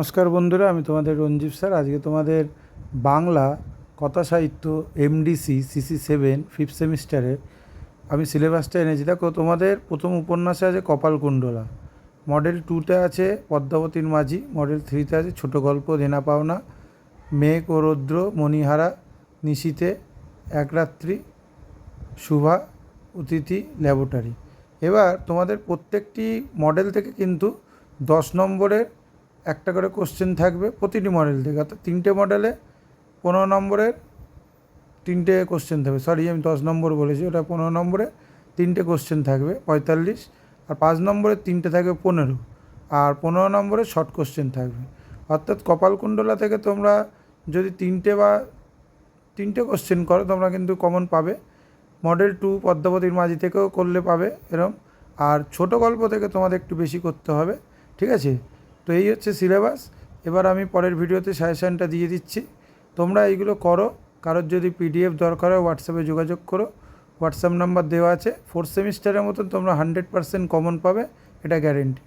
নমস্কার বন্ধুরা, আমি তোমাদের রঞ্জীব স্যার। আজকে তোমাদের বাংলা কথা সাহিত্য এমডিসি সিসি সেভেন ফিফথ সেমিস্টারের আমি সিলেবাসটা এনেছি। দেখো, তোমাদের প্রথম উপন্যাসে আছে কপালকুণ্ডলা মডেল টুতে আছে পদ্মাবতীর মাঝি মডেল থ্রিতে আছে ছোট গল্প, দেনা পাওনা, মেঘ ও রৌদ্র, মণিহারা নিশীতে একরাত্রি শুভা অতিথি ল্যাবরেটরি এবার তোমাদের প্রত্যেকটি মডেল থেকে কিন্তু দশ নম্বরের একটা করে কোশ্চেন থাকবে প্রতিটি মডেল থেকে। অর্থাৎ তিনটে মডেলে পনেরো নম্বরের তিনটে কোশ্চেন থাকবে। সরি আমি দশ নম্বর বলেছি, ওটা পনেরো নম্বরে তিনটে কোশ্চেন থাকবে, পঁয়তাল্লিশ। আর পাঁচ নম্বরে তিনটে থাকবে পনেরো। আর পনেরো নম্বরে শর্ট কোশ্চেন থাকবে। অর্থাৎ কপালকুণ্ডলা থেকে তোমরা যদি তিনটে বা তিনটে কোশ্চেন করো, তোমরা কিন্তু কমন পাবে। মডেল টু পদ্মাবতীর মাঝি থেকেও করলে পাবে এরম। আর ছোট গল্প থেকে তোমাদের একটু বেশি করতে হবে। ঠিক আছে? তো এই হচ্ছে সিলেবাস এবার আমি পরের ভিডিওতে সাজেশানটা দিয়ে দিচ্ছি। তোমরা এইগুলো করো। কারোর যদি পিডিএফ দরকার হয় হোয়াটসঅ্যাপে যোগাযোগ করো। হোয়াটসঅ্যাপ নাম্বার দেওয়া আছে। ফোর্থ সেমিস্টারের মতন তোমরা হান্ড্রেড পার্সেন্ট কমন পাবে। এটা গ্যারেন্টি